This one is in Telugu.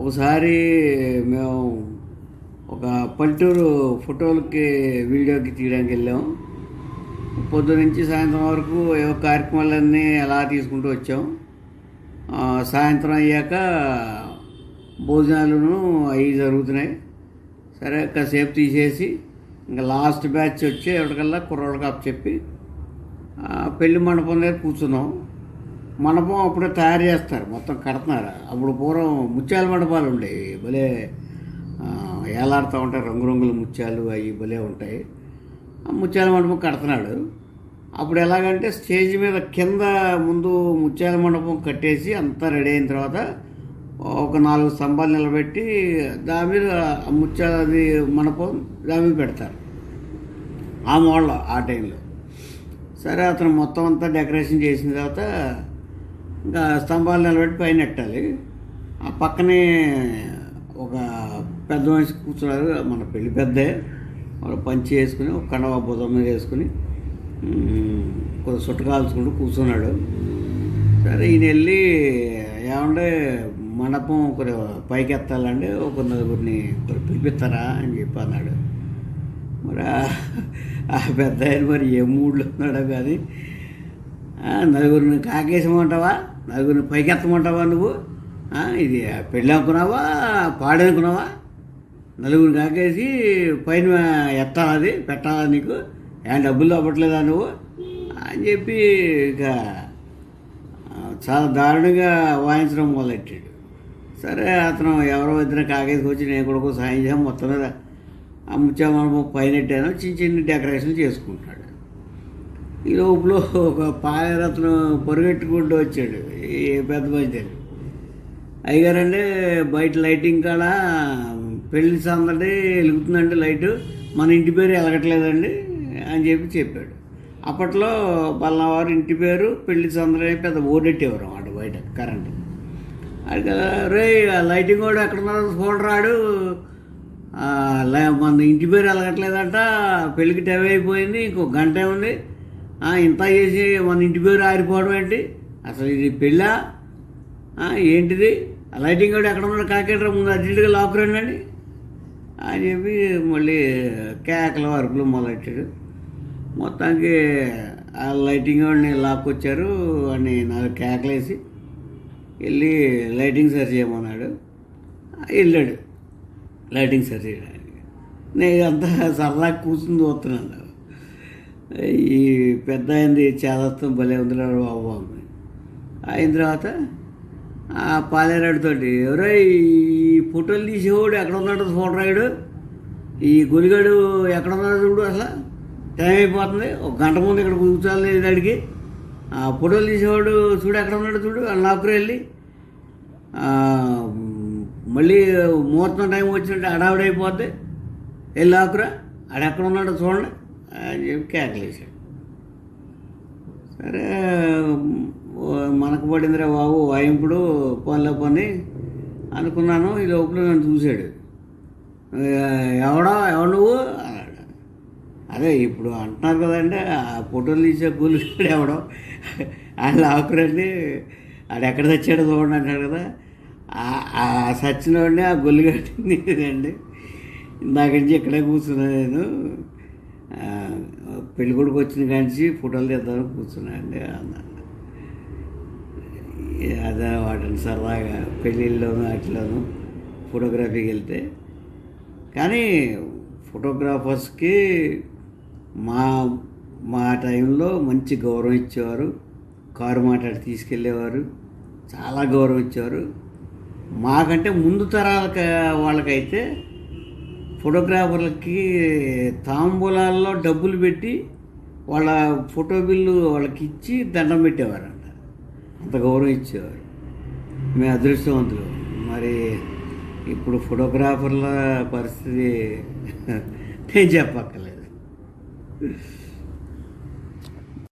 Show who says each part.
Speaker 1: ఒకసారి మేము ఒక పల్లెటూరు ఫోటోలకి వీడియోకి తీయడానికి వెళ్ళాం. పొద్దు నుంచి సాయంత్రం వరకు ఏవో కార్యక్రమాలన్నీ అలా తీసుకుంటూ వచ్చాం. సాయంత్రం అయ్యాక భోజనాలను అవి జరుగుతున్నాయి. సరే కాసేపు తీసేసి ఇంకా లాస్ట్ బ్యాచ్ వచ్చి ఎవరికల్లా కుర్రోళ్ళకి అప్ చెప్పి పెళ్ళి మండపం దగ్గర కూర్చున్నాం. మండపం అప్పుడే తయారు చేస్తారు. మొత్తం కడుతున్నారు. అప్పుడు పూర్వం ముత్యాల మండపాలు ఉండేవి. భలే ఏలాడుతూ ఉంటాయి. రంగురంగుల ముత్యాలు అవి భలే ఉంటాయి. ఆ ముత్యాల మండపం కడుతున్నాడు. అప్పుడు ఎలాగంటే స్టేజ్ మీద కింద ముందు ముత్యాల మండపం కట్టేసి అంతా రెడీ అయిన తర్వాత ఒక నాలుగు స్తంభాలు నిలబెట్టి దాని మీద ఆ ముత్యాలది మండపం దాని మీద పెడతారు. ఆ మోడల్ ఆ టైంలో. సరే అతను మొత్తం అంతా డెకరేషన్ చేసిన తర్వాత ఇంకా స్తంభాలు నిలబెట్టి పైన ఎట్టాలి ఆ పక్కనే ఒక పెద్ద మనిషి కూర్చున్నారు మన పెళ్ళి పెద్దే. వాళ్ళు పంచి వేసుకుని ఒక కండవ బుధం మీద వేసుకుని ఉమ్, కొద్ది కాల్చుకుంటూ కూర్చున్నాడు. సరే ఈయన వెళ్ళి ఏమంటే మండపం ఒకరు పైకి ఎత్తాలండి. ఒక నలుగురిని ఒకరు పిలిపిస్తారా? అని చెప్పి అన్నాడు. మరి ఆ- పెద్ద ఆయన మరి ఏ మూడ్లో ఉన్నాడో కానీ నలుగురిని కాకేసమంటావా? నలుగురిని పైకెత్తమంటావా నువ్వు? ఇది పెళ్ళి అనుకున్నావా? పాడనుకున్నావా నలుగురిని కాకేసి పైన ఎత్తాలి అది? పెట్టాలా నీకు? ఏం డబ్బులు అవ్వట్లేదా నువ్వు? అని చెప్పి ఇక చాలా దారుణంగా వాయించడం మొదలెట్టాడు. సరే అతను ఎవరో ఇద్దరు కాకేసి వచ్చి నేను కూడా సాయం చేయం మొత్తం మీద. ఆ ముత్యామనం పైన చిన్న చిన్న డెకరేషన్ చేసుకుంటాడు ఈ లోపల ఒక పాయరత్నం పొరుగెట్టుకుంటూ వచ్చాడు ఈ పెద్ద మధ్య అయ్యగారంటే బయట లైటింగ్ కాడ పెళ్ళి సందడి వెలుగుతుందండి లైటు మన ఇంటి పేరు వెలగట్లేదండి అని చెప్పి చెప్పాడు. అప్పట్లో బల్లవారు ఇంటి పేరు పెళ్ళి సందడి పెద్ద ఓడెట్టేవారు అన్నమాట బయట కరెంటు. అది కదా రే లైటింగ్ కూడా ఎక్కడ ఫోన్ రాడు. మన ఇంటి పేరు వెలగట్లేదంట పెళ్ళికి టైం అయిపోయింది ఇంకో గంట ఉంది ఇంత చేసి మన ఇంటి పేరు ఆరిపోవడం ఏంటి? అసలు ఇది పెళ్ళా? ఏంటిది? ఆ లైటింగ్ కూడా ఎక్కడ ఉన్నాడు కాకేటరా ముందు అర్జెంటుగా లాక్ రండి అని చెప్పి మళ్ళీ కేకల వరకులు మొదలెట్టాడు మొత్తానికి ఆ లైటింగ్ వాడిని లాక్కొచ్చారు అని నాలుగు కేకలేసి వెళ్ళి లైటింగ్ సరి చేయమన్నాడు. వెళ్ళాడు. లైటింగ్ సరి చేయడానికి. నేను అంతా సరదా కూర్చుని చూస్తున్నాను. ఈ పెద్ద అయింది చేదత్వం భలే ఉంది బాబు. అని అయిన తర్వాత ఆ పాలేరాడితోటి ఎవరో ఈ ఫోటోలు తీసేవాడు ఎక్కడ ఉన్నాడో చూడరాడు ఈ గొలిగాడు ఎక్కడ ఉన్నాడో చూడు అసలు. టైం అయిపోతుంది ఒక గంట ముందు ఇక్కడ కూర్చోాలి దాడికి ఆ ఫోటోలు తీసేవాడు చూడు ఎక్కడ ఉన్నాడో చూడు నాకురు వెళ్ళి మళ్ళీ ముహూర్తం టైం వచ్చినట్టు అడావిడైపోద్ది వెళ్ళి ఆకురా ఆడెక్కడ ఉన్నాడో చూడండి. అని చెప్పి కేకలేశాడు సరే మనకు పడిందిరా బాబు వాయింపుడు పనిలో పని. అనుకున్నాను ఈ లోపల నన్ను చూశాడు. ఎవడా ఎవడు నువ్వు? అన్నాడు. అదే ఇప్పుడు అంటున్నారు కదండి ఆ ఫోటోలు తీసే కూలిస్తాడు ఎవడో? వాళ్ళు ఆకురండి ఆడు ఎక్కడ చచ్చాడో చూడండి అంటాడు కదా. ఆ- ఆ సచ్చినోడిని ఆ అండి ఇందాక నుంచి ఇక్కడే కూర్చున్నా నేను. పెళ్ళి కొడుకు వచ్చిన కాంచి ఫోటోలు తీద్దామని కూర్చున్నాండి అన్నాను అదే వాటిని సరదాగా పెళ్ళిళ్ళలోనూ వాటిలోనూ ఫోటోగ్రఫీకి వెళ్తే. కానీ ఫోటోగ్రాఫర్స్కి మా మా టైంలో మంచి గౌరవం ఇచ్చేవారు కారు మాట్లాడి తీసుకెళ్ళేవారు చాలా గౌరవం ఇచ్చేవారు. మాకంటే ముందు తరాల వాళ్ళకైతే ఫోటోగ్రాఫర్లకి తాంబూలాల్లో డబ్బులు పెట్టి వాళ్ళ ఫోటో బిల్లు వాళ్ళకి ఇచ్చి దండం పెట్టేవారంట. అంత గౌరవం ఇచ్చేవారు. మేము అదృష్టవంతులు. మరి ఇప్పుడు ఫోటోగ్రాఫర్ల పరిస్థితి నేను చెప్పక్కర్లేదు.